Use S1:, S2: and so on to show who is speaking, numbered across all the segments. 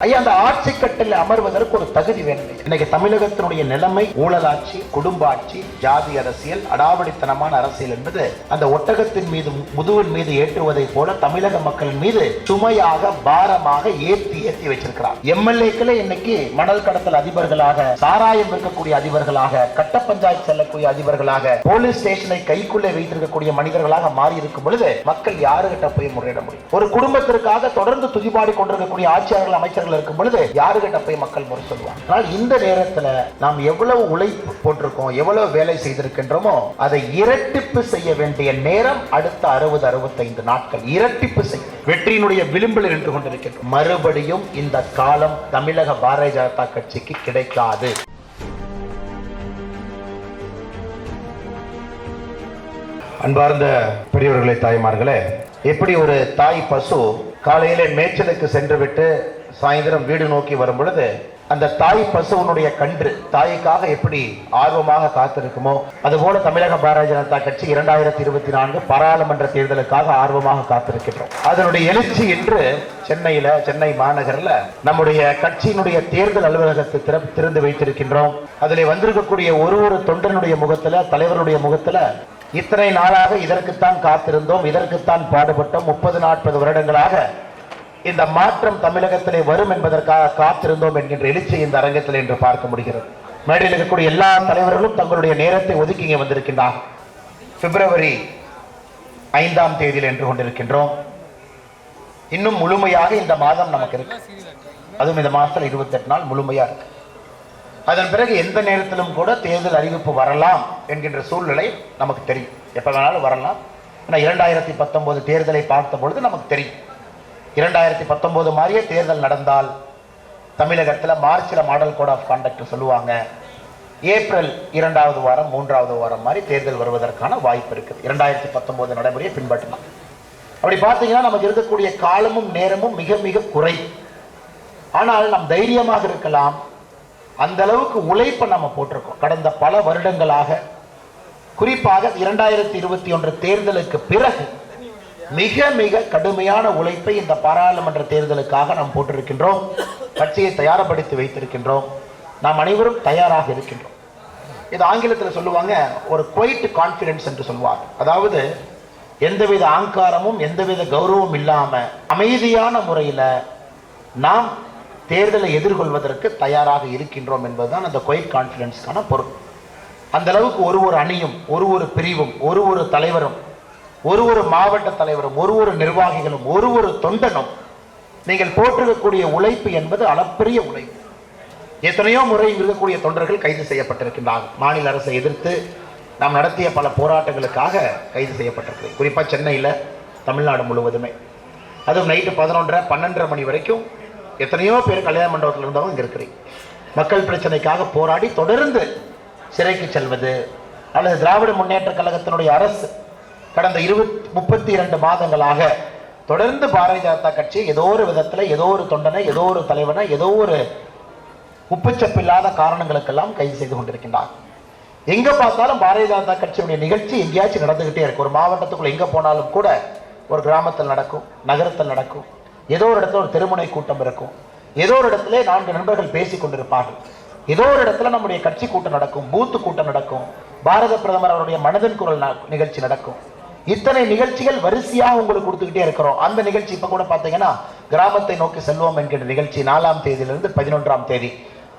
S1: ஐயா அந்த ஆட்சி கட்டில் அமர்வதற்கு ஒரு தகுதி வேண்டும் இன்னைக்கு தமிழகத்தினுடைய நிலைமை ஊழலாட்சி குடும்ப ஆட்சி ஜாதி அரசியல் அடாவடித்தனமான அரசியல் என்பது அந்த ஒட்டகத்தின் மீது முதுவின் மீது ஏற்றுவதை போல தமிழக மக்களின் மீது சுமையாக பாரமாக ஏற்றி ஏற்றி வச்சிருக்கிறார். எம்எல்ஏக்களே இன்னைக்கு மணல் கடத்தல் அதிபர்களாக சாராயம் இருக்கக்கூடிய அதிபர்களாக கட்ட பஞ்சாயத்து செல்லக்கூடிய அதிபர்களாக போலீஸ் ஸ்டேஷனை கைக்குள்ளே வைத்திருக்கக்கூடிய மனிதர்களாக மாறி இருக்கும் பொழுது மக்கள் யாருகிட்ட போய் முறையிட முடியும்? ஒரு குடும்பத்திற்காக தொடர்ந்து துதிபாடி கொண்டிருக்கக்கூடிய ஆட்சியாளர்கள் அமைச்சர்கள் இருக்கும் பொழுது யாருகிட்ட போய் மக்கள் முறை சொல்லுவாங்க? ஆனால் இந்த நேரத்தில் நாம் எவ்வளவு உழைப்பு போட்டிருக்கோம் எவ்வளவு வேலை செய்திருக்கின்றோமோ அதை இரட்டிப்பு செய்ய வேண்டிய நேரம் அடுத்த அறுபது அறுபத்தைந்து நாட்கள். இரட்டிப்பு செய்ய வெற்றியினுடைய விளிம்பில் நின்று கொண்டிருக்கின்றோம் மறுபடியும் இந்த காலம் தமிழக பாரதிய ஜனதா கட்சிக்கு கிடைக்காது. அன்பார்ந்த பெரியவர்களே தாய்மார்களே எப்படி ஒரு தாய் பசு காலையிலே மேய்ச்சலுக்கு சென்றுவிட்டு சாயந்தரம் வீடு நோக்கி வரும் பொழுது அந்த தாய் பசுவனுடைய கன்று தாய்க்காக எப்படி ஆர்வமாக காத்திருக்குமோ அதுபோல தமிழக பாரதிய ஜனதா கட்சி இரண்டாயிரத்தி இருபத்தி நான்கு பாராளுமன்ற தேர்தலுக்காக ஆர்வமாக காத்திருக்கின்றோம். அதனுடைய எழுச்சி என்று சென்னையில சென்னை மாநகரில் நம்முடைய கட்சியினுடைய தேர்தல் அலுவலகத்தை திற திறந்து வைத்திருக்கின்றோம். அதில் வந்திருக்கக்கூடிய ஒரு ஒரு தொண்டனுடைய முகத்துல தலைவருடைய முகத்துல இத்தனை நாளாக இதற்குத்தான் காத்திருந்தோம் இதற்குத்தான் பாடுபட்டோம். முப்பது நாற்பது வருடங்களாக இந்த மாற்றம் தமிழகத்திலே வரும் என்பதற்காக காத்திருந்தோம் என்கின்ற எழுச்சி இந்த அரங்கத்தில் என்று பார்க்க முடிகிறது. மேடையில் இருக்கக்கூடிய எல்லா தலைவர்களும் தங்களுடைய நேரத்தை ஒதுக்கி இங்கே வந்திருக்கின்றார்கள் பிப்ரவரி ஐந்தாம் தேதியில் என்று கொண்டிருக்கின்றோம். இன்னும் முழுமையாக இந்த மாதம் நமக்கு இருக்கு. அதுவும் இந்த மாதத்தில் இருபத்தெட்டு நாள் முழுமையாக இருக்கு. அதன் பிறகு எந்த நேரத்திலும் கூட தேர்தல் அறிவிப்பு வரலாம் என்கின்ற சூழ்நிலை நமக்கு தெரியும். எப்போ வேணாலும் வரலாம். ஆனால் இரண்டாயிரத்தி பத்தொம்போது தேர்தலை பார்த்த பொழுது நமக்கு தெரியும். இரண்டாயிரத்தி பத்தொன்பது மாதிரியே தேர்தல் நடந்தால் தமிழகத்தில் மார்ச்சில் மாடல் கோட் ஆஃப் கான்டக்ட் சொல்லுவாங்க. ஏப்ரல் இரண்டாவது வாரம் மூன்றாவது வாரம் மாதிரி தேர்தல் வருவதற்கான வாய்ப்பு இருக்குது. இரண்டாயிரத்தி பத்தொன்பது நடைமுறையை பின்பற்றலாம் அப்படி பார்த்தீங்கன்னா நமக்கு இருக்கக்கூடிய காலமும் நேரமும் மிக மிக குறை. ஆனால் நாம் தைரியமாக இருக்கலாம். அந்த அளவுக்கு உழைப்பை நம்ம போட்டிருக்கோம். கடந்த பல வருடங்களாக. குறிப்பாக இரண்டாயிரத்தி இருபத்தி ஒன்று தேர்தலுக்கு பிறகு மிக மிக கடுமையான உழைப்பை இந்த பாராளுமன்ற தேர்தலுக்காக நாம் போட்டிருக்கின்றோம். கட்சியை தயார்படுத்தி வைத்திருக்கின்றோம். நாம் அனைவரும் தயாராக இருக்கின்றோம். இது ஆங்கிலத்தில் சொல்லுவாங்க ஒரு குவைட் கான்ஃபிடன்ஸ் என்று சொல்வார் அதாவது எந்தவித ஆங்காரமும் எந்தவித கௌரவம் இல்லாமல் அமைதியான முறையில் நாம் தேர்தலை எதிர்கொள்வதற்கு தயாராக இருக்கின்றோம் என்பதுதான் அந்த குவைட் கான்ஃபிடன்ஸ்க்கான பொருள். அந்த அளவுக்கு ஒரு ஒரு அணியும் ஒரு ஒரு பிரிவும் ஒரு ஒரு தலைவரும் ஒரு ஒரு மாவட்ட தலைவரும் ஒரு ஒரு நிர்வாகிகளும் ஒரு ஒரு தொண்டனும் நீங்கள் போட்டிருக்கக்கூடிய உழைப்பு என்பது அளப்பரிய உழைப்பு. எத்தனையோ முறை இருக்கக்கூடிய தொண்டர்கள் கைது செய்யப்பட்டிருக்கின்றார்கள். மாநில அரசை எதிர்த்து நாம் நடத்திய பல போராட்டங்களுக்காக கைது செய்யப்பட்டிருக்கு குறிப்பாக சென்னையில் தமிழ்நாடு முழுவதுமே. அதுவும் நைட்டு பதினொன்றரை பன்னெண்டரை மணி வரைக்கும் எத்தனையோ பேர் கல்யாண மண்டபத்தில் இருந்தவங்க இங்கே இருக்கிறீங்க. மக்கள் பிரச்சனைக்காக போராடி தொடர்ந்து சிறைக்கு செல்வது அல்லது திராவிட முன்னேற்ற கழகத்தினுடைய அரசு கடந்த இருபத் முப்பத்தி இரண்டு மாதங்களாக தொடர்ந்து பாரதிய ஜனதா கட்சி ஏதோ ஒரு விதத்தில் ஏதோ ஒரு தொண்டனை ஏதோ ஒரு தலைவனை ஏதோ ஒரு உப்புச்சப்பில்லாத காரணங்களுக்கெல்லாம் கைது செய்து கொண்டிருக்கின்றார். எங்க பார்த்தாலும் பாரதிய ஜனதா கட்சியுடைய நிகழ்ச்சி எங்கேயாச்சும் நடந்துகிட்டே இருக்கு ஒரு மாவட்டத்துக்குள்ள எங்க போனாலும் கூட ஒரு கிராமத்தில் நடக்கும் நகரத்தில் நடக்கும். ஏதோ ஒரு இடத்துல ஒரு திருமுனை கூட்டம் இருக்கும். ஏதோ ஒரு இடத்துல நான்கு நண்பர்கள் பேசிக் கொண்டிருப்பார்கள். ஏதோ ஒரு இடத்துல நம்முடைய கட்சி கூட்டம் நடக்கும் பூத்து கூட்டம் நடக்கும். பாரத பிரதமர் அவருடைய மனதின் குரல் ந- நிகழ்ச்சி நடக்கும். இத்தனை நிகழ்ச்சிகள் வரிசையாக உங்களுக்கு கொடுத்துக்கிட்டே இருக்கிறோம். அந்த நிகழ்ச்சி இப்போ கூட பார்த்தீங்கன்னா கிராமத்தை நோக்கி செல்வோம் என்கிற நிகழ்ச்சி நாலாம் தேதியிலிருந்து பதினொன்றாம் தேதி.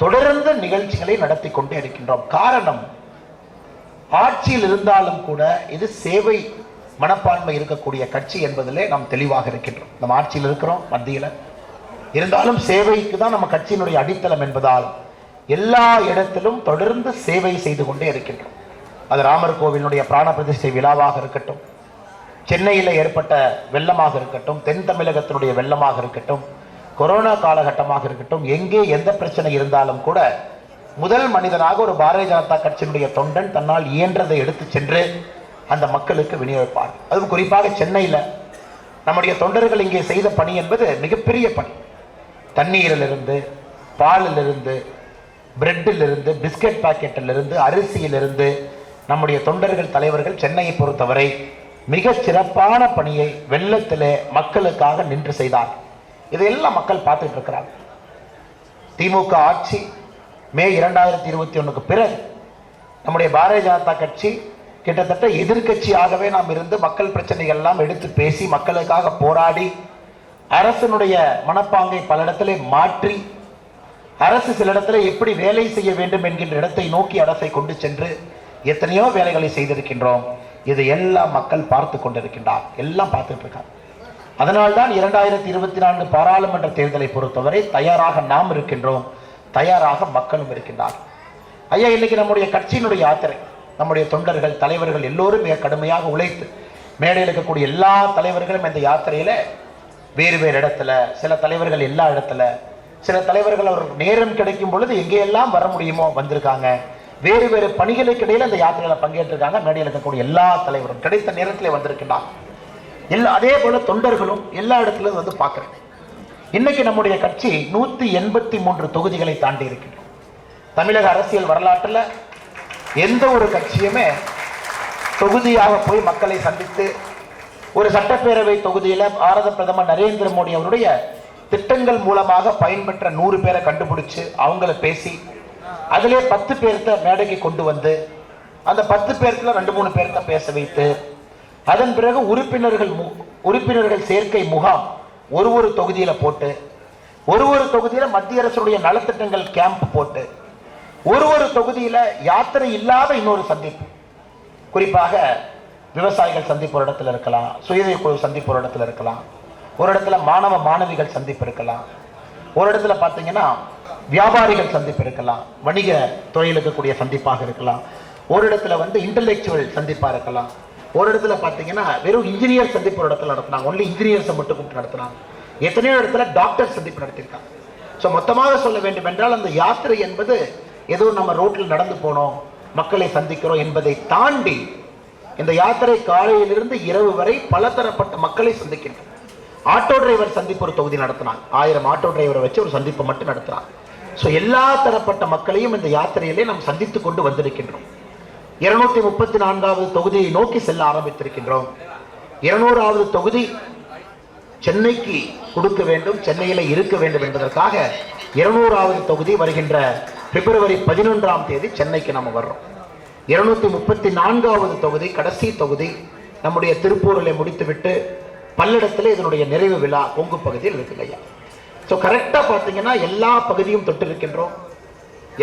S1: தொடர்ந்து நிகழ்ச்சிகளை நடத்தி கொண்டே இருக்கின்றோம். காரணம் ஆட்சியில் இருந்தாலும் கூட இது சேவை மனப்பான்மை இருக்கக்கூடிய கட்சி என்பதிலே நாம் தெளிவாக இருக்கின்றோம். நம்ம ஆட்சியில் இருக்கிறோம் மத்தியில். இருந்தாலும் சேவைக்கு தான் நம்ம கட்சியினுடைய அடித்தளம் என்பதால் எல்லா இடத்திலும் தொடர்ந்து சேவை செய்து கொண்டே இருக்கின்றோம். அது ராமர் கோவிலினுடைய பிராண பிரதிஷ்டை விழாவாக இருக்கட்டும் சென்னையில் ஏற்பட்ட வெள்ளமாக இருக்கட்டும் தென் தமிழகத்தினுடைய வெள்ளமாக இருக்கட்டும் கொரோனா காலகட்டமாக இருக்கட்டும் எங்கே எந்த பிரச்சனை இருந்தாலும் கூட முதல் மனிதனாக ஒரு பாரதிய ஜனதா கட்சியினுடைய தொண்டன் தன்னால் இயன்றதை எடுத்து சென்று அந்த மக்களுக்கு விநியோகிப்பார். அதுவும் குறிப்பாக சென்னையில் நம்முடைய தொண்டர்கள் இங்கே செய்த பணி என்பது மிகப்பெரிய பணி. தண்ணீரிலிருந்து பாலிலிருந்து பிரெட்டிலிருந்து பிஸ்கட் பாக்கெட்டிலிருந்து அரிசியிலிருந்து நம்முடைய தொண்டர்கள் தலைவர்கள் சென்னையை பொறுத்தவரை மிக சிறப்பான பணியை வெள்ளத்திலே மக்களுக்காக நின்று செய்தார். இதையெல்லாம் மக்கள் பார்த்துட்டு இருக்கிறாங்க திமுக ஆட்சி மே இரண்டாயிரத்தி இருபத்தி ஒன்றுக்கு பிறகு நம்முடைய பாரதிய ஜனதா கட்சி கிட்டத்தட்ட எதிர்கட்சியாகவே நாம் இருந்து மக்கள் பிரச்சனைகள் எல்லாம் எடுத்து பேசி மக்களுக்காக போராடி அரசனுடைய மனப்பாங்கை பல இடத்திலே மாற்றி அரசு சில இடத்துல எப்படி வேலை செய்ய வேண்டும் என்கின்ற இடத்தை நோக்கி அரசை கொண்டு சென்று எத்தனையோ வேலைகளை செய்திருக்கின்றோம். இதை எல்லாம் மக்கள் பார்த்து கொண்டிருக்கின்றார். எல்லாம் பார்த்துட்டு இருக்காங்க அதனால்தான் இரண்டாயிரத்தி இருபத்தி நான்கு பாராளுமன்ற தேர்தலை பொறுத்தவரை தயாராக நாம் இருக்கின்றோம். தயாராக மக்களும் இருக்கின்றார். ஐயா இன்னைக்கு நம்முடைய கட்சியினுடைய யாத்திரை நம்முடைய தொண்டர்கள் தலைவர்கள் எல்லோரும் மிக கடுமையாக உழைத்து மேடையில் இருக்கக்கூடிய எல்லா தலைவர்களும் இந்த யாத்திரையில வேறு வேறு இடத்துல சில தலைவர்கள் எல்லா இடத்துல சில தலைவர்கள் அவர் நேரம் கிடைக்கும் பொழுது எங்கேயெல்லாம் வர முடியுமோ வந்திருக்காங்க. வேறு வேறு பணிகளுக்கு இடையில இந்த யாத்திரையில பங்கேற்றிருக்காங்க. மேடையில் இருக்கக்கூடிய எல்லா தலைவரும் கிடைத்த நேரத்தில் வந்திருக்கிறார் எல்லா அதே போல தொண்டர்களும் எல்லா இடத்துலையும் வந்து பார்க்குறேன் இன்னைக்கு நம்முடைய கட்சி நூத்தி எண்பத்தி மூன்று தொகுதிகளை தாண்டி இருக்கின்றோம் தமிழக அரசியல் வரலாற்றில் எந்த ஒரு கட்சியுமே தொகுதியாக போய் மக்களை சந்தித்து ஒரு சட்டப்பேரவை தொகுதியில் பாரத பிரதமர் நரேந்திர மோடி அவருடைய திட்டங்கள் மூலமாக பயன்பெற்ற நூறு பேரை கண்டுபிடிச்சு அவங்கள பேசி அதிலே பத்து பேர்த்த மேடைக்கு கொண்டு வந்து அந்த பத்து பேர்த்துல ரெண்டு மூணு பேர்த்த பேச வைத்து அதன் பிறகு உறுப்பினர்கள் மு- உறுப்பினர்கள் சேர்க்கை முகாம் ஒரு ஒரு தொகுதியில் போட்டு ஒரு ஒரு தொகுதியில் மத்திய அரசுடைய நலத்திட்டங்கள் கேம்ப் போட்டு ஒரு ஒரு தொகுதியில் யாத்திரை இல்லாத இன்னொரு சந்திப்பு. குறிப்பாக விவசாயிகள் சந்திப்பு ஒரு இடத்துல இருக்கலாம் சுயதை குழு சந்திப்பு ஒரு இடத்துல இருக்கலாம் ஒரு இடத்துல மாணவ மாணவிகள் சந்திப்பு இருக்கலாம். ஒரு இடத்துல பார்த்தீங்கன்னா வியாபாரிகள் சந்திப்பு இருக்கலாம் வணிக துறையில் இருக்கக்கூடிய சந்திப்பாக இருக்கலாம் ஒரு இடத்துல வந்து இன்டலெக்சுவல் சந்திப்பாக இருக்கலாம். ஒரு இடத்துல பார்த்தீங்கன்னா வெறும் இன்ஜினியர் சந்திப்பு ஒரு இடத்துல நடத்தினாங்க. ஒன்லி இன்ஜினியர்ஸை மட்டும் கூப்பிட்டு நடத்தினாங்க. எத்தனையோ இடத்துல டாக்டர் சந்திப்பு நடத்தியிருக்காங்க. ஸோ மொத்தமாக சொல்ல வேண்டும் என்றால் அந்த யாத்திரை என்பது ஏதோ நம்ம ரோட்டில் நடந்து போனோம் மக்களை சந்திக்கிறோம் என்பதை தாண்டி இந்த யாத்திரை காலையிலிருந்து இரவு வரை பலதரப்பட்ட மக்களை சந்திக்கின்றன. ஆட்டோ டிரைவர் சந்திப்பு ஒரு தொகுதி நடத்தினாங்க. ஆயிரம் ஆட்டோ டிரைவரை வச்சு ஒரு சந்திப்பை மட்டும் நடத்துகிறான் ஸோ எல்லா தரப்பட்ட மக்களையும் இந்த யாத்திரையிலே நாம் சந்தித்து கொண்டு வந்திருக்கின்றோம். இருநூத்தி முப்பத்தி நான்காவது தொகுதியை நோக்கி செல்ல ஆரம்பித்திருக்கின்றோம். இருநூறாவது தொகுதி சென்னைக்கு கொடுக்க வேண்டும் சென்னையில் இருக்க வேண்டும் என்பதற்காக இருநூறாவது தொகுதி வருகின்ற பிப்ரவரி பதினொன்றாம் தேதி சென்னைக்கு நம்ம வர்றோம். இருநூத்தி முப்பத்தி நான்காவது தொகுதி கடைசி தொகுதி நம்முடைய திருப்பூரில் முடித்துவிட்டு பல்லடத்தில் இதனுடைய நிறைவு விழா கொங்கு பகுதியில் இருக்கு ஐயா ஸோ கரெக்டாக பார்த்தீங்கன்னா எல்லா பகுதியும் தொட்டிருக்கின்றோம்.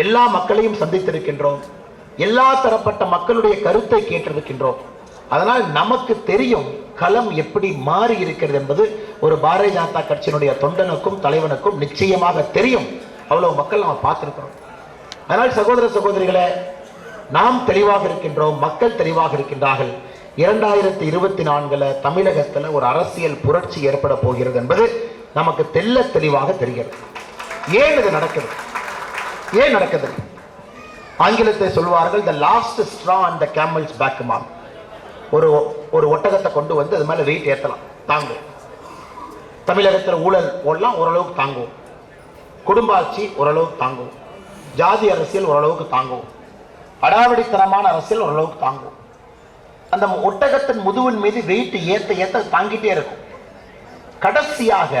S1: எல்லா மக்களையும் சந்தித்திருக்கின்றோம். எல்லா தரப்பட்ட மக்களுடைய கருத்தை கேட்டிருக்கின்றோம். அதனால் நமக்கு தெரியும் களம் எப்படி மாறி இருக்கிறது என்பது ஒரு பாரதிய ஜனதா கட்சியினுடைய தொண்டனுக்கும் தலைவனுக்கும் நிச்சயமாக தெரியும். அவ்வளவு மக்கள் நம்ம பார்த்துருக்கிறோம். அதனால் சகோதர சகோதரிகளை நாம் தெளிவாக இருக்கின்றோம் மக்கள் தெளிவாக இருக்கின்றார்கள். இரண்டாயிரத்தி இருபத்தி நான்குல தமிழகத்தில் ஒரு அரசியல் புரட்சி ஏற்பட போகிறது என்பது நமக்கு தெல்ல தெளிவாக தெரிகிறது. ஏன் இது நடக்குது ஏன் நடக்குது ஆங்கிலத்தை சொல்வார்கள் the last straw and the camel's back மாம் ஒரு ஒரு ஒட்டகத்தை கொண்டு வந்து அது மேலே வெயிட் ஏற்றலாம் தாங்கும். தமிழகத்தில் ஊழல் ஓடலாம் ஓரளவுக்கு தாங்கும். குடும்ப ஆட்சி ஓரளவுக்கு தாங்கும். ஜாதி அரசியல் ஓரளவுக்கு தாங்கும். அடாவடித்தனமான அரசியல் ஓரளவுக்கு தாங்கும். அந்த ஒட்டகத்தின் முதுவின் மீது வெயிட் ஏற்ற ஏற்ற தாங்கிட்டே இருக்கும். கடைசியாக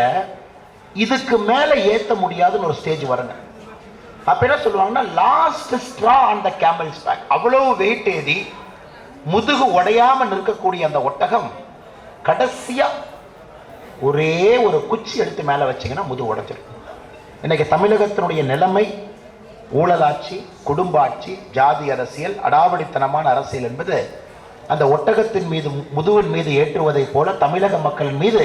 S1: இதுக்கு மேல ஏத்த முடியாதுன்னு ஒரு ஸ்டேஜ் வருங்க. அப்ப என்ன சொல்லுவாங்கன்னா last straw on the camel's back அவ்வளவு வெயிட் ஏறி முதுகு உடையாம நிற்கக்கூடிய அந்த ஒட்டகம் கடைசியா ஒரே ஒரு குச்சி எடுத்து மேல வச்சீங்கன்னா முதுகு உடைச்சிடும் இன்னைக்கு தமிழகத்தினுடைய நிலைமை ஊழலாட்சி குடும்ப ஆட்சி ஜாதி அரசியல் அடாவடித்தனமான அரசியல் என்பது அந்த ஒட்டகத்தின் மீது முதுவின் மீது ஏற்றுவதைப் போல தமிழக மக்களின் மீது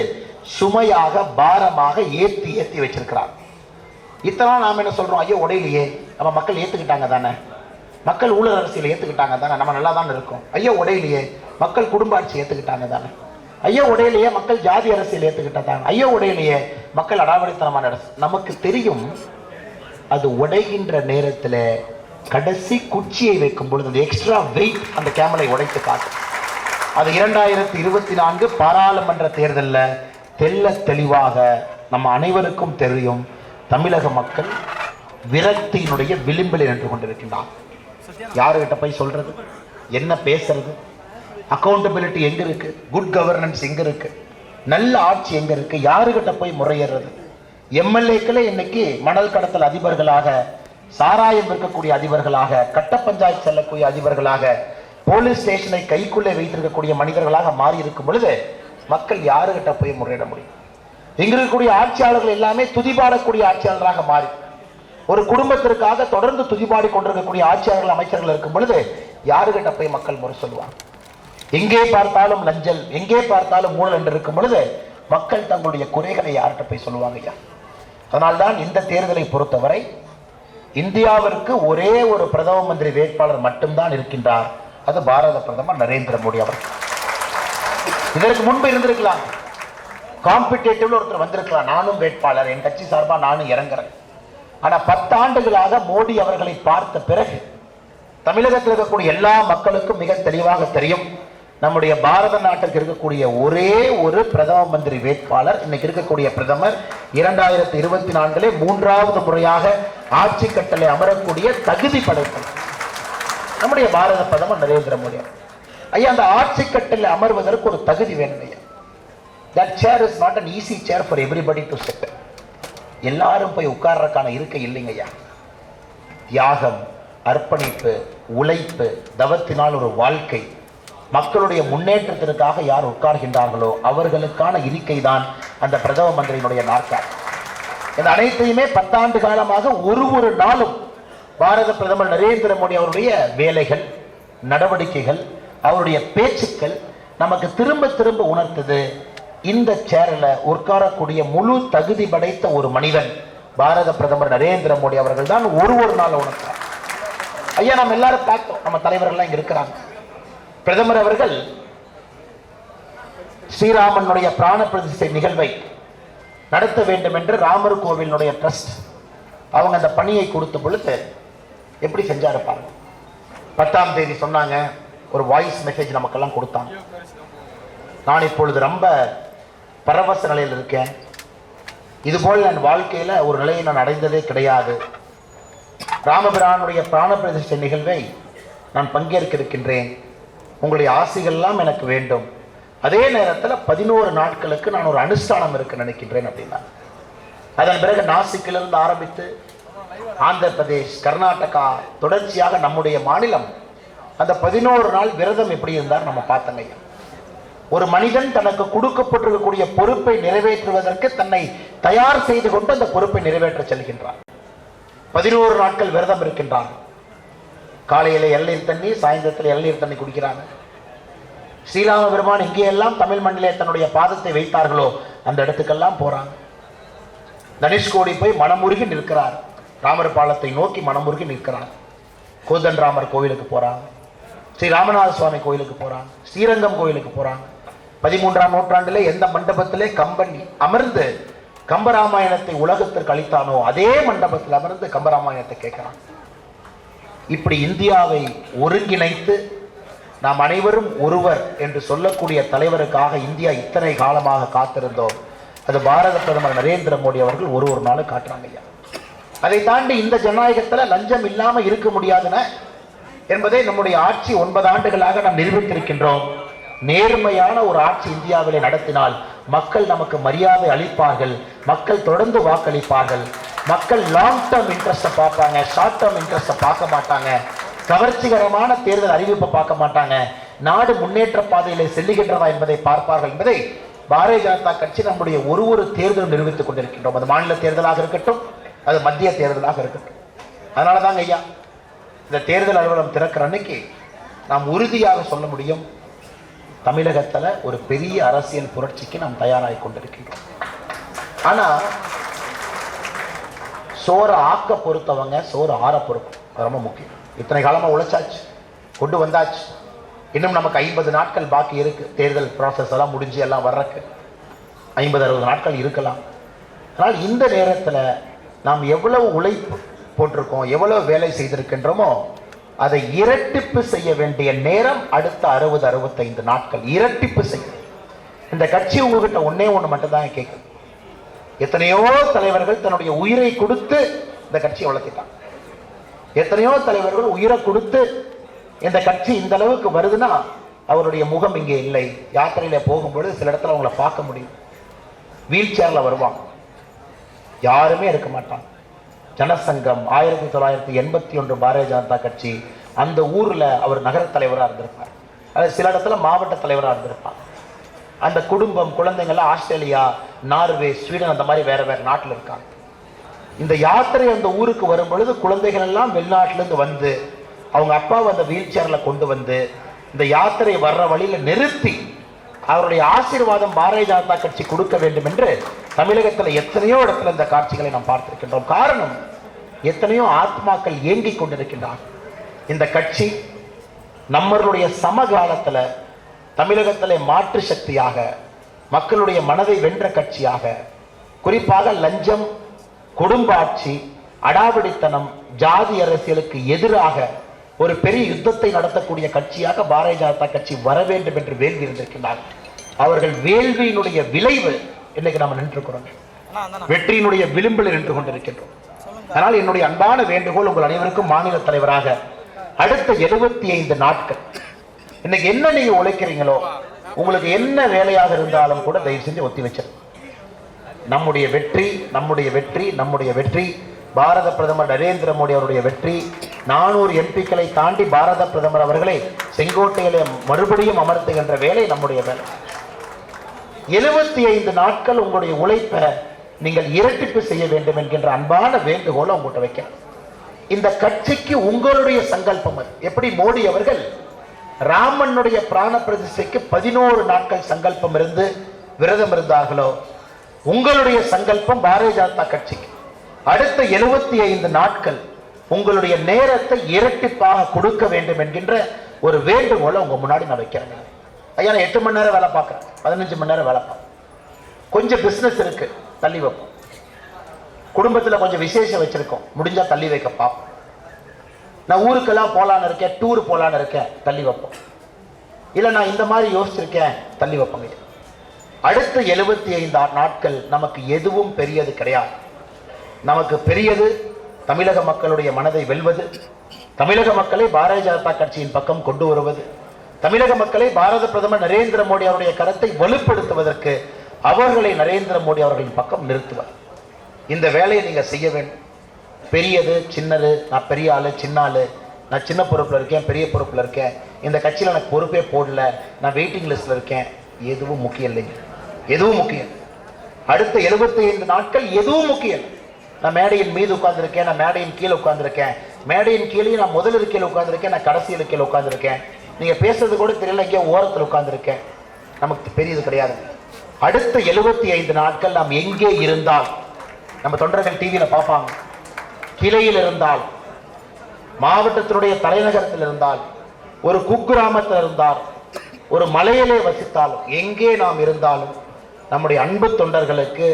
S1: சுமையாக பாரமாக ஏற்றி ஏற்றி வச்சிருக்கிறார். இத்தனை நாம் என்ன சொல்கிறோம் ஐயோ உடையிலையே. நம்ம மக்கள் ஏற்றுக்கிட்டாங்க தானே? மக்கள் ஊழல் அரசியல் ஏற்றுக்கிட்டாங்க தானே? நம்ம நல்லா தானே இருக்கோம். ஐயோ உடையிலையே. மக்கள் குடும்ப ஆட்சி ஏற்றுக்கிட்டாங்க தானே? ஐயோ உடையிலேயே மக்கள் ஜாதி அரசியல் ஏற்றுக்கிட்டதாங்க ஐயோ உடையிலேயே. மக்கள் அடாவடித்தனமான அரசு நமக்கு தெரியும் அது உடைகின்ற நேரத்தில் கடைசி குச்சியை வைக்கும் பொழுது அந்த எக்ஸ்ட்ரா வெயிட் அந்த கேமலை உடைத்து காட்டும். அது இரண்டாயிரத்தி இருபத்தி நான்கு பாராளுமன்ற தேர்தலில் தெல்ல தெளிவாக நம்ம அனைவருக்கும் தெரியும் தமிழக மக்கள் விரக்தியினுடைய விளிம்பில் நின்று கொண்டிருக்கின்றார். யாருகிட்ட போய் சொல்றது? என்ன பேசுறது? அக்கௌண்டபிலிட்டி எங்க இருக்கு? குட் கவர்னன்ஸ் எங்க இருக்கு? நல்ல ஆட்சி எங்க இருக்கு? யாருகிட்ட போய் முறையிடுறது? எம்எல்ஏக்களே இன்னைக்கு மணல் கடத்தல் அதிபர்களாக சாராயம் இருக்கக்கூடிய அதிபர்களாக கட்ட பஞ்சாயத்து செல்லக்கூடிய அதிபர்களாக போலீஸ் ஸ்டேஷனை கைக்குள்ளே வைத்திருக்கக்கூடிய மனிதர்களாக மாறி இருக்கும் பொழுது மக்கள் யாருகிட்ட போய் முறையிட முடியும்? இங்க இருக்கக்கூடிய ஆட்சியாளர்கள் எல்லாமே துதிபாடக்கூடிய ஆட்சியாளராக மாறி ஒரு குடும்பத்திற்காக தொடர்ந்து துதிபாடி கொண்டிருக்கக்கூடிய ஆட்சியாளர்கள் அமைச்சர்கள் இருக்கும் பொழுது யாருகிட்ட போய் மக்கள் முறை சொல்லுவாங்க? எங்கே பார்த்தாலும் லஞ்சல் எங்கே பார்த்தாலும் ஊழல் என்று இருக்கும் பொழுது மக்கள் தங்களுடைய குறைகளை யார்கிட்ட போய் சொல்லுவாங்க ஐயா? அதனால்தான் இந்த தேர்தலை பொறுத்தவரை இந்தியாவிற்கு ஒரே ஒரு பிரதம மந்திரி வேட்பாளர் மட்டும்தான் இருக்கின்றார். அது பாரத பிரதமர் நரேந்திர மோடி அவர்கள். இதற்கு முன்பு இருந்திருக்கலாம். காம்படிட்டிவ்ல ஒருத்தர் வந்திருக்கலாம். நானும் வேட்பாளர் என் கட்சி சார்பாக நானும் இறங்குறேன். ஆனா பத்தாண்டுகளாக மோடி அவர்களை பார்த்த பிறகு தமிழகத்தில் இருக்கக்கூடிய எல்லா மக்களுக்கும் மிக தெளிவாக தெரியும் நம்முடைய பாரத நாட்டுக்கு இருக்கக்கூடிய ஒரே ஒரு பிரதம மந்திரி வேட்பாளர் இன்னைக்கு இருக்கக்கூடிய பிரதமர் இரண்டாயிரத்தி இருபத்தி நான்கிலே மூன்றாவது முறையாக ஆட்சி கட்டளை அமரக்கூடிய தகுதி படைத்தவர். நம்முடைய பாரத பிரதமர் நரேந்திர மோடி ஐயா அந்த ஆட்சி கட்டில் அமர்வதற்கு ஒரு தகுதி வேணும் ஐயா. That chair is not an easy chair for everybody to sit எல்லாரும் போய் உட்கார்றதுக்கான இருக்கை இல்லைங்க ஐயா. தியாகம் அர்ப்பணிப்பு உழைப்பு தவத்தினால் ஒரு வாழ்க்கை. மக்களுடைய முன்னேற்றத்திற்காக யார் உட்கார்கின்றார்களோ அவர்களுக்கான இருக்கை தான் அந்த பிரதம மந்திரியினுடைய நாற்காலி. இந்த அனைத்தையுமே பத்தாண்டு காலமாக ஒரு ஒரு நாளும் பாரத பிரதமர் நரேந்திர மோடி அவருடைய வேலைகள் நடவடிக்கைகள் அவருடைய பேச்சுக்கள் நமக்கு திரும்ப திரும்ப உணர்த்தது. இந்த சேரல உட்காரக்கூடிய முழு தகுதி படைத்த ஒரு மனிதன் பாரத பிரதமர் நரேந்திர மோடி அவர்கள் தான் ஒரு ஒரு நாள் உணர்த்தார் ஐயா நம்ம எல்லாரும் பார்த்தோம் நம்ம தலைவர்கள்லாம் இங்க இருக்கிறாங்க. பிரதமர் அவர்கள் ஸ்ரீராமனுடைய பிராண பிரதிஷ்டை நிகழ்வை நடத்த வேண்டும் என்று ராமர் கோவிலுடைய ட்ரஸ்ட் அவங்க அந்த பணியை கொடுத்த பொழுது எப்படி செஞ்சாரு பாருங்க. பத்தாம் தேதி சொன்னாங்க ஒரு வாய்ஸ் மெசேஜ் நமக்கெல்லாம் கொடுத்தான். நான் இப்பொழுது ரொம்ப பரவச நிலையில் இருக்கேன். இதுபோல் என் வாழ்க்கையில் ஒரு நிலையை நான் அடைந்ததே கிடையாது. ராமபிரானுடைய பிராண பிரதிஷ்டை நிகழ்வை நான் பங்கேற்க இருக்கின்றேன் உங்களுடைய ஆசைகள்லாம் எனக்கு வேண்டும். அதே நேரத்தில் பதினோரு நாட்களுக்கு நான் ஒரு அனுஷ்டானம் இருக்க நினைக்கின்றேன் அப்படின்னா. அதன் பிறகு நாசிக்கிலிருந்து ஆரம்பித்து ஆந்திர பிரதேஷ் கர்நாடகா தொடர்ச்சியாக நம்முடைய மாநிலம் அந்த பதினோரு நாள் விரதம் எப்படி இருந்தார் நம்ம பார்த்தோங்க ஒரு மனிதன் தனக்கு கொடுக்கப்பட்டிருக்கக்கூடிய பொறுப்பை நிறைவேற்றுவதற்கு தன்னை தயார் செய்து கொண்டு அந்த பொறுப்பை நிறைவேற்ற செல்கின்றார். பதினோரு நாட்கள் விரதம் இருக்கின்றான் காலையில இளநீர் தண்ணி சாயந்தரத்தில் இளநீர் தண்ணி குடிக்கிறாங்க. ஸ்ரீராம பெருமான் எங்கேயெல்லாம் தமிழ் மண்ணிலே தன்னுடைய பாதத்தை வைத்தார்களோ அந்த இடத்துக்கெல்லாம் போறாங்க. தனுஷ்கோடி போய் மனமுருகி நிற்கிறார். ராமர் பாலத்தை நோக்கி மனமுருகி நிற்கிறார். கோதன் ராமர் கோவிலுக்கு போறாங்க. ஸ்ரீ ராமநாத சுவாமி கோயிலுக்கு போகிறாங்க ஸ்ரீரங்கம் கோயிலுக்கு போகிறாங்க பதிமூன்றாம் நூற்றாண்டில் எந்த மண்டபத்திலே கம்பன் அமர்ந்து கம்பராமாயணத்தை உலகத்திற்கு அளித்தானோ அதே மண்டபத்தில் அமர்ந்து கம்பராமாயணத்தை கேட்கிறான். இப்படி இந்தியாவை ஒருங்கிணைத்து நாம் அனைவரும் ஒருவர் என்று சொல்லக்கூடிய தலைவருக்காக இந்தியா இத்தனை காலமாக காத்திருந்தோம். அது பாரத பிரதமர் நரேந்திர மோடி அவர்கள் ஒரு ஒரு நாளும் காட்டுறாங்க ஐயா. அதை தாண்டி இந்த ஜனநாயகத்துல லஞ்சம் இல்லாமல் இருக்க முடியாதுன்னு என்பதை நம்முடைய ஆட்சி ஒன்பது ஆண்டுகளாக நாம் நிரூபித்திருக்கின்றோம். நேர்மையான ஒரு ஆட்சி இந்தியாவிலே நடத்தினால் மக்கள் நமக்கு மரியாதை அளிப்பார்கள் மக்கள் தொடர்ந்து வாக்களிப்பார்கள். மக்கள் லாங் டேர்ம் இன்ட்ரெஸ்ட்டை பார்ப்பாங்க ஷார்ட் டேர்ம் இன்ட்ரெஸ்ட்டை பார்க்க மாட்டாங்க. கவர்ச்சிகரமான தேர்தல் அறிவிப்பை பார்க்க மாட்டாங்க. நாடு முன்னேற்ற பாதையிலே செல்லுகின்றதா என்பதை பார்ப்பார்கள் என்பதை பாரதிய ஜனதா கட்சி நம்முடைய ஒரு ஒரு தேர்தலும் நிரூபித்துக் கொண்டிருக்கின்றோம். அது மாநில தேர்தலாக இருக்கட்டும் அது மத்திய தேர்தலாக இருக்கட்டும். அதனால தாங்க ஐயா இந்த தேர்தல் அலுவலகம் திறக்கிற அன்னைக்கு நாம் உறுதியாக சொல்ல முடியும் தமிழகத்தில் ஒரு பெரிய அரசியல் புரட்சிக்கு நாம் தயாராகி கொண்டிருக்கின்றோம். ஆனால் சோறு ஆக்க பொறுத்தவங்க சோறு ஆற பொறுப்பு. ரொம்ப முக்கியம். இத்தனை காலமாக உழைச்சாச்சு கொண்டு வந்தாச்சு. இன்னும் நமக்கு ஐம்பது நாட்கள் பாக்கி இருக்குது தேர்தல் ப்ராசஸ் எல்லாம் முடிஞ்சு எல்லாம் வர்றக்கு ஐம்பது அறுபது நாட்கள் இருக்கலாம். ஆனால் இந்த நேரத்தில் நாம் எவ்வளவு உழைப்பு போட்டிருக்கோம் எவ்வளவு வேலை செய்திருக்கின்றோமோ அதை இரட்டிப்பு செய்ய வேண்டிய நேரம் அடுத்த அறுபது அறுபத்தைந்து நாட்கள். இரட்டிப்பு செய்ய. இந்த கட்சி உங்ககிட்ட ஒன்னே ஒன்று மட்டும் தான் கேட்குது. எத்தனையோ தலைவர்கள் தன்னுடைய உயிரை கொடுத்து இந்த கட்சியை வளர்த்திட்டாங்க. எத்தனையோ தலைவர்கள் உயிரை கொடுத்து இந்த கட்சி இந்த அளவுக்கு வருதுன்னா அவருடைய முகம் இங்கே இல்லை. யாத்திரையில போகும்பொழுது சில இடத்துல அவங்கள பார்க்க முடியும். வீல் சேர்ல வருவாங்க. யாருமே இருக்க மாட்டாங்க. ஜனசங்கம் ஆயிரத்தி தொள்ளாயிரத்தி எண்பத்தி ஒன்று பாரதிய ஜனதா கட்சி அந்த ஊரில் அவர் நகர தலைவராக இருந்திருப்பார். அது சில இடத்துல மாவட்ட தலைவராக இருந்திருப்பார். அந்த குடும்பம் குழந்தைங்கள்லாம் ஆஸ்திரேலியா நார்வே ஸ்வீடன் அந்த மாதிரி வேறு வேறு நாட்டில் இருக்காங்க. இந்த யாத்திரை அந்த ஊருக்கு வரும் பொழுது குழந்தைகள் எல்லாம் வெளிநாட்டிலேருந்து வந்து அவங்க அப்பாவை அந்த வீல் சேரில் கொண்டு வந்து இந்த யாத்திரை வர்ற வழியில் நிறுத்தி அவருடைய ஆசீர்வாதம் பாரதிய ஜனதா கட்சி கொடுக்க வேண்டும் என்று தமிழகத்தில் எத்தனையோ இடத்துல இந்த காட்சிகளை நாம் பார்த்திருக்கின்றோம். காரணம் எத்தனையோ ஆத்மாக்கள் ஏங்கிக் கொண்டிருக்கின்றார். இந்த கட்சி நம்மளுடைய சமகாலத்தில் தமிழகத்திலே மாற்று சக்தியாக மக்களுடைய மனதை வென்ற கட்சியாக குறிப்பாக லஞ்சம் குடும்ப ஆட்சி அடாவடித்தனம் ஜாதி அரசியலுக்கு எதிராக ஒரு பெரிய யுத்தத்தை நடத்தக்கூடிய கட்சியாக பாரதிய ஜனதா கட்சி வர வேண்டும் என்று வேள்வி இருந்திருக்கிறார் அவர்கள் வேள்வியினுடைய விளைவு இன்னைக்கு நம்ம நின்றுக்கிறோம் வெற்றியினுடைய விளிம்பில் நின்று கொண்டிருக்கின்றோம். அதனால் என்னுடைய அன்பான வேண்டுகோள் உங்கள் அனைவருக்கும் மாநில தலைவராக அடுத்த எழுபத்தி ஐந்து நாட்கள். இன்னைக்கு என்ன நீங்க உழைக்கிறீங்களோ உங்களுக்கு என்ன வேலையாக இருந்தாலும் கூட தயவு செஞ்சு ஒத்தி வச்சிருங்க நம்முடைய வெற்றி நம்முடைய வெற்றி நம்முடைய வெற்றி. பாரத பிரதமர் நரேந்திர மோடி அவருடைய வெற்றி. நானூறு எம்பிக்களை தாண்டி பாரத பிரதமர் அவர்களை செங்கோட்டையிலே மறுபடியும் அமர்த்துகின்ற வேலை நம்முடைய வேலை. எழுபத்தி ஐந்து நாட்கள் உங்களுடைய உழைப்பை நீங்கள் இரட்டிப்பு செய்ய வேண்டும் என்கின்ற அன்பான வேண்டுகோளை உங்கள்கிட்ட வைக்கிறேன். இந்த கட்சிக்கு உங்களுடைய சங்கல்பம் அது. எப்படி? மோடி அவர்கள் ராமனுடைய பிராண பிரதிஷ்டைக்கு பதினோரு நாட்கள் சங்கல்பம் இருந்து விரதம் இருந்தார்களோ உங்களுடைய சங்கல்பம் பாரதிய ஜனதா கட்சிக்கு. அடுத்த எழுபத்தி ஐந்து நாட்கள் உங்களுடைய நேரத்தை இரட்டிப்பாக கொடுக்க வேண்டும் என்கின்ற ஒரு வேண்டுகோளை உங்க முன்னாடி நான் வைக்கிறேன். ஐயா நான் எட்டு மணி நேரம் வேலை பார்க்குறேன். பதினஞ்சு மணி நேரம் வேலை பார்க்குறேன். கொஞ்சம் பிஸ்னஸ் இருக்கு தள்ளி வைப்போம். குடும்பத்தில் கொஞ்சம் விசேஷம் வச்சுருக்கோம். முடிஞ்சால் தள்ளி வைக்க பார்ப்போம். நான் ஊருக்கெல்லாம் போகலான்னு இருக்கேன் டூர் போகலான்னு இருக்கேன் தள்ளி வைப்போம். இல்லை நான் இந்த மாதிரி யோசிச்சிருக்கேன் தள்ளி வைப்போங்க அடுத்த எழுபத்தி ஐந்து நாட்கள் நமக்கு எதுவும் பெரியது கிடையாது. நமக்கு பெரியது தமிழக மக்களுடைய மனதை வெல்வது தமிழக மக்களை பாரதிய ஜனதா கட்சியின் பக்கம் கொண்டு வருவது தமிழக மக்களை பாரத பிரதமர் நரேந்திர மோடி அவருடைய கருத்தை வலுப்படுத்துவதற்கு அவர்களை நரேந்திர மோடி அவர்களின் பக்கம் நிறுத்துவர். இந்த வேலையை நீங்கள் செய்ய வேண்டும். பெரியது சின்னது நான் பெரிய ஆளு சின்ன ஆள். நான் சின்ன பொறுப்பில் இருக்கேன் பெரிய பொறுப்பில் இருக்கேன். இந்த கட்சியில் எனக்கு பொறுப்பே போடல. நான் வெயிட்டிங் லிஸ்ட்டில் இருக்கேன். எதுவும் முக்கியம் இல்லைங்க. எதுவும் முக்கியம் அடுத்த 75 ஐந்து நாட்கள் எதுவும் முக்கியம் நான் மேடையின் மீது உட்காந்துருக்கேன் நான் மேடையின் கீழே உட்காந்துருக்கேன் மேடையின் கீழே நான் முதல் இருக்கையில் உட்காந்துருக்கேன் நான் கடைசி இருக்கையில் உட்காந்துருக்கேன் நீங்கள் பேசுறது கூட தெரியல ஓரத்தில் உட்காந்துருக்கேன் நமக்கு பெரியது கிடையாது. அடுத்த 75 ஐந்து நாட்கள் நாம் எங்கே இருந்தால் நம்ம தொண்டர்கள் டிவியில் பார்ப்பாங்க. கிளையில் இருந்தால் மாவட்டத்தினுடைய தலைநகரத்தில் இருந்தால் ஒரு குக்கிராமத்தில் இருந்தால் ஒரு மலையிலே வசித்தாலும் எங்கே நாம் இருந்தாலும் நம்முடைய அன்பு தொண்டர்களுக்கு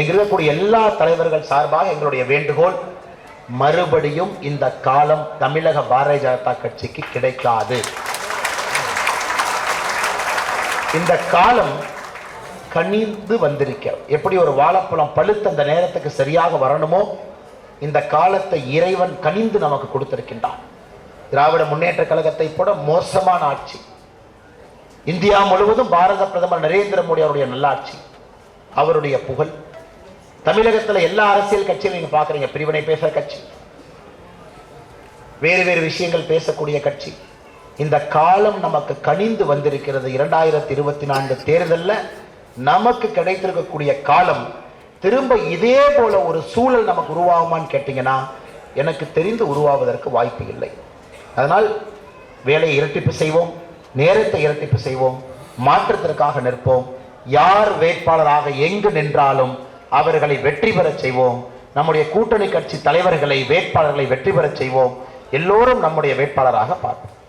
S1: இருக்கக்கூடிய எல்லா தலைவர்கள் சார்பாக எங்களுடைய வேண்டுகோள் மறுபடியும் இந்த காலம் தமிழக பாரதிய ஜனதா கட்சிக்கு கிடைக்காது. இந்த காலம் கனிந்து வந்திருக்க எப்படி ஒரு வாழைப்பழம் பழுத்து அந்த நேரத்துக்கு சரியாக வரணுமோ இந்த காலத்தை இறைவன் கனிந்து நமக்கு கொடுத்திருக்கின்றான். திராவிட முன்னேற்ற கழகத்தை போட மோசமான ஆட்சி. இந்தியா முழுவதும் பாரத பிரதமர் நரேந்திர மோடி அவருடைய நல்லாட்சி அவருடைய புகழ். தமிழகத்தில் எல்லா அரசியல் கட்சியும் நீங்கள் பார்க்குறீங்க பிரிவினை பேசுகிற கட்சி. வேறு வேறு விஷயங்கள் பேசக்கூடிய கட்சி. இந்த காலம் நமக்கு கனிந்து வந்திருக்கிறது இரண்டாயிரத்தி இருபத்தி நான்கு தேர்தலில். நமக்கு கிடைத்திருக்கக்கூடிய காலம் திரும்ப இதே போல ஒரு சூழல் நமக்கு உருவாகுமான்னு கேட்டிங்கன்னா எனக்கு தெரிந்து உருவாவதற்கு வாய்ப்பு இல்லை. அதனால் வேலையை இரட்டிப்பு செய்வோம் நேரத்தை இரட்டிப்பு செய்வோம் மாற்றத்திற்காக நிற்போம். யார் வேட்பாளராக எங்கு நின்றாலும் அவர்களை வெற்றி பெறச் செய்வோம். நம்முடைய கூட்டணி கட்சி தலைவர்களை வேட்பாளர்களை வெற்றி பெறச் செய்வோம். எல்லோரும் நம்முடைய வேட்பாளராக பார்ப்போம்.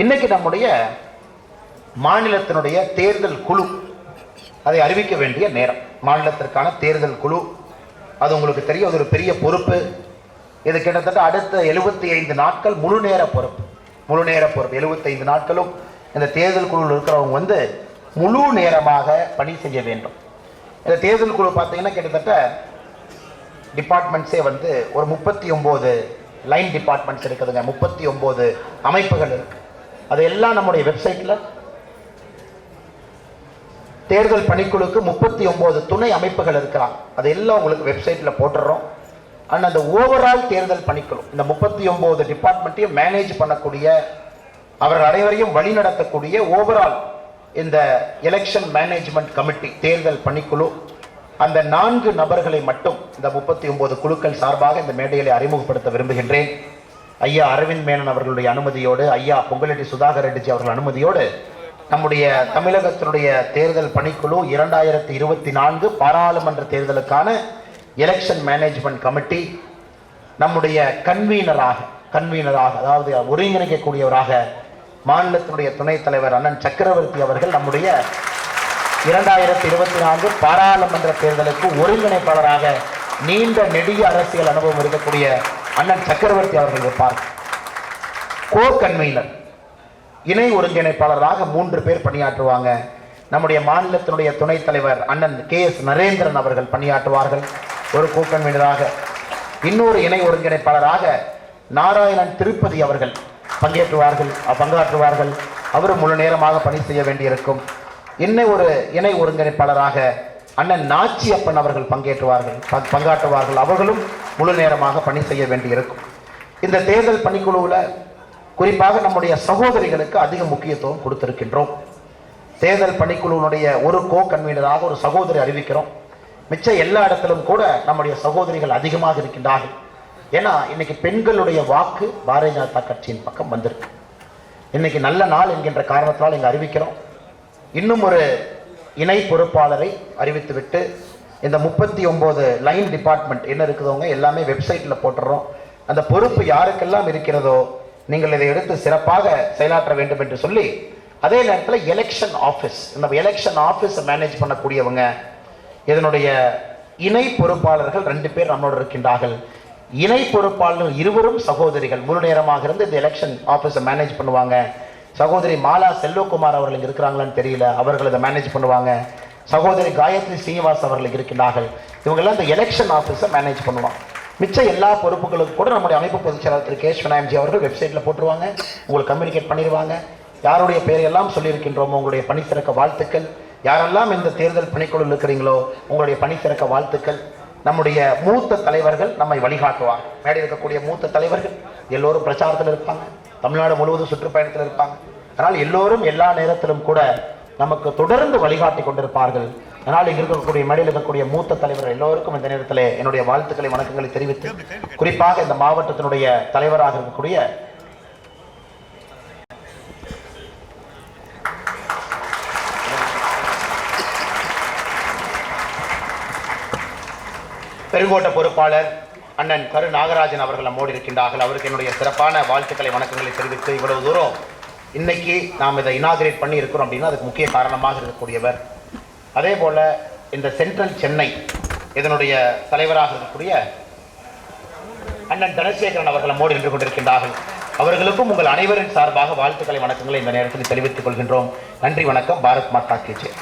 S1: இன்னைக்கு நம்முடைய மாநிலத்தினுடைய தேர்தல் குழு அதை அறிவிக்க வேண்டிய நேரம். மாநிலத்திற்கான தேர்தல் குழு. அது உங்களுக்கு தெரியும் அது ஒரு பெரிய பொறுப்பு. இது கிட்டத்தட்ட அடுத்த எழுபத்தி ஐந்து நாட்கள் முழு நேர பொறுப்பு. முழு நேர பொறுப்பு. 75 நாட்களும் இந்த தேர்தல் குழுவில் இருக்கிறவங்க வந்து முழு நேரமாக பணி செய்ய வேண்டும். இந்த தேர்தல் குழு பார்த்தீங்கன்னா கிட்டத்தட்ட டிபார்ட்மெண்ட்ஸே வந்து ஒரு முப்பத்தி ஒம்பது லைன் டிபார்ட்மெண்ட்ஸ் இருக்குதுங்க. முப்பத்தி ஒம்பது அமைப்புகள் இருக்குது அது எல்லாம் நம்முடைய வெப்சைட்டில் தேர்தல் பணிக்குழுக்கு முப்பத்தி ஒன்பது துணை அமைப்புகள் இருக்கிறாங்க. அது எல்லாம் உங்களுக்கு வெப்சைட்ல போட்டுடுறோம் அண்ட் அந்த ஓவரால் தேர்தல் பணிக்குழு இந்த முப்பத்தி ஒன்பது டிபார்ட்மெண்ட்டையும் மேனேஜ் பண்ணக்கூடிய அவர்கள் அனைவரையும் வழிநடத்தக்கூடிய ஓவரால் இந்த எலெக்ஷன் மேனேஜ்மெண்ட் கமிட்டி தேர்தல் பணிக்குழு அந்த நான்கு நபர்களை மட்டும் இந்த முப்பத்தி ஒன்பது குழுக்கள் சார்பாக இந்த மேடையிலே அறிமுகப்படுத்த விரும்புகின்றேன். ஐயா அரவிந்த் மேனன் அவர்களுடைய அனுமதியோடு ஐயா பொங்கலெட்டி சுதாகர் ரெட்டிஜி அவர்கள் அனுமதியோடு நம்முடைய தமிழகத்தினுடைய தேர்தல் பணிக்குழு இரண்டாயிரத்தி இருபத்தி நான்கு பாராளுமன்ற தேர்தலுக்கான எலெக்ஷன் மேனேஜ்மெண்ட் கமிட்டி நம்முடைய கன்வீனராக கன்வீனராக அதாவது ஒருங்கிணைக்கக்கூடியவராக மாநிலத்தினுடைய துணைத் தலைவர் அண்ணன் சக்கரவர்த்தி அவர்கள் நம்முடைய இரண்டாயிரத்தி இருபத்தி நான்கு பாராளுமன்ற தேர்தலுக்கு ஒருங்கிணைப்பாளராக நீண்ட நெடிய அரசியல் அனுபவம் இருக்கக்கூடிய அண்ணன் சக்கரவர்த்தி அவர்கள் இருப்பார். கோ கன்வீனர் இணை ஒருங்கிணைப்பாளராக மூன்று பேர் பணியாற்றுவாங்க. நம்முடைய மாநிலத்தினுடைய துணைத் தலைவர் அண்ணன் கே எஸ் நரேந்திரன் அவர்கள் பணியாற்றுவார்கள். ஒரு கோ கன்வீனராக இன்னொரு இணை ஒருங்கிணைப்பாளராக நாராயணன் திருப்பதி அவர்கள் பங்கேற்றுவார்கள் பங்காற்றுவார்கள். அவரும் முழு நேரமாக பணி செய்ய வேண்டியிருக்கும். இன்னும் ஒரு இணை ஒருங்கிணைப்பாளராக அண்ணன் நாச்சியப்பன் அவர்கள் பங்கேற்றுவார்கள் பங்- பங்காற்றுவார்கள். அவர்களும் முழு நேரமாக பணி செய்ய வேண்டியிருக்கும். இந்த தேர்தல் பணிக்குழுவில் குறிப்பாக நம்முடைய சகோதரிகளுக்கு அதிக முக்கியத்துவம் கொடுத்திருக்கின்றோம். தேர்தல் பணிக்குழுவினுடைய ஒரு கோ கன்வீனராக ஒரு சகோதரி அறிவிக்கிறோம். மிச்ச எல்லா இடத்திலும் கூட நம்முடைய சகோதரிகள் அதிகமாக இருக்கின்றார்கள். ஏன்னா இன்னைக்கு பெண்களுடைய வாக்கு பாரதிய ஜனதா கட்சியின் பக்கம் வந்திருக்கு. இன்னைக்கு நல்ல நாள் என்கின்ற காரணத்தால் இங்கே அறிவிக்கிறோம். இன்னும் ஒரு இணை பொறுப்பாளரை அறிவித்துவிட்டு இந்த முப்பத்தி ஒம்பது லைன் டிபார்ட்மெண்ட் என்ன இருக்குதோங்க எல்லாமே வெப்சைட்டில் போட்டுறோம். அந்த பொறுப்பு யாருக்கெல்லாம் இருக்கிறதோ நீங்கள் இதை எடுத்து சிறப்பாக செயலாற்ற வேண்டும் என்று சொல்லி அதே நேரத்தில் எலெக்ஷன் ஆஃபீஸ் இந்த எலெக்ஷன் ஆஃபீஸை மேனேஜ் பண்ணக்கூடியவங்க இதனுடைய இணை பொறுப்பாளர்கள் ரெண்டு பேர் நம்மளோட இருக்கின்றார்கள். இணை பொறுப்பாளர்கள் இருவரும் சகோதரிகள். முழு நேரமாக இருந்து இந்த எலெக்ஷன் ஆஃபீஸை மேனேஜ் பண்ணுவாங்க. சகோதரி மாலா செல்வகுமார் அவர்கள் இருக்கிறாங்களான்னு தெரியல. அவர்கள் இதை மேனேஜ் பண்ணுவாங்க. சகோதரி காயத்ரி ஸ்ரீனிவாஸ் அவர்கள் இருக்கின்றார்கள். இவங்கெல்லாம் இந்த எலெக்ஷன் ஆஃபீஸை மேனேஜ் பண்ணுவாங்க. மிச்ச எல்லா பொறுப்புகளுக்கும் கூட நம்முடைய அமைப்பு பொதுச் செயலாளர் திரு கேஷ் விநாயம்ஜி அவர்கள் வெப்சைட்டில் போட்டுருவாங்க. உங்களுக்கு கம்யூனிகேட் பண்ணிடுவாங்க யாருடைய பெயரையெல்லாம் சொல்லியிருக்கின்றோமோ உங்களுடைய பணி சிறக்க வாழ்த்துக்கள். யாரெல்லாம் இந்த தேர்தல் பணிக்குழு இருக்கிறீங்களோ உங்களுடைய பணி சிறக்க வாழ்த்துக்கள். நம்முடைய மூத்த தலைவர்கள் நம்மை வழிகாட்டுவாங்க. மேடை இருக்கக்கூடிய மூத்த தலைவர்கள் எல்லோரும் பிரச்சாரத்தில் இருப்பாங்க. தமிழ்நாடு முழுவதும் சுற்றுப்பயணத்தில் இருப்பாங்க. அதனால் எல்லோரும் எல்லா நேரத்திலும் கூட நமக்கு தொடர்ந்து வழிகாட்டி கொண்டிருப்பார்கள். அதனால் இங்க இருக்கக்கூடிய மேடையில் இருக்கக்கூடிய மூத்த தலைவர்கள் எல்லோருக்கும் இந்த நேரத்தில் என்னுடைய வாழ்த்துக்களை வணக்கங்களை தெரிவித்து குறிப்பாக இந்த மாவட்டத்தினுடைய தலைவராக இருக்கக்கூடிய பெருங்கோட்ட பொறுப்பாளர் அண்ணன் கரு நாகராஜன் அவர்கள் நம்மோடு இருக்கின்றார்கள். அவருக்கு என்னுடைய சிறப்பான வாழ்த்துக்களை வணக்கங்களை தெரிவித்து இவ்வளவு தூரம் இன்னைக்கு நாம் இதை இனாகிரேட் பண்ணி இருக்கிறோம் அப்படின்னா அதுக்கு முக்கிய காரணமாக இருக்கக்கூடியவர். அதே போல் இந்த சென்ட்ரல் சென்னை இதனுடைய தலைவராக இருக்கக்கூடிய அண்ணன் தனசேகரன் அவர்கள் மோடி நின்று கொண்டிருக்கின்றார்கள். அவர்களுக்கும் உங்கள் அனைவரின் சார்பாக வாழ்த்துக்களை வணக்கங்களை இந்த நேரத்தில் தெரிவித்துக் கொள்கின்றோம். நன்றி வணக்கம். பாரத் மாதா கேஜி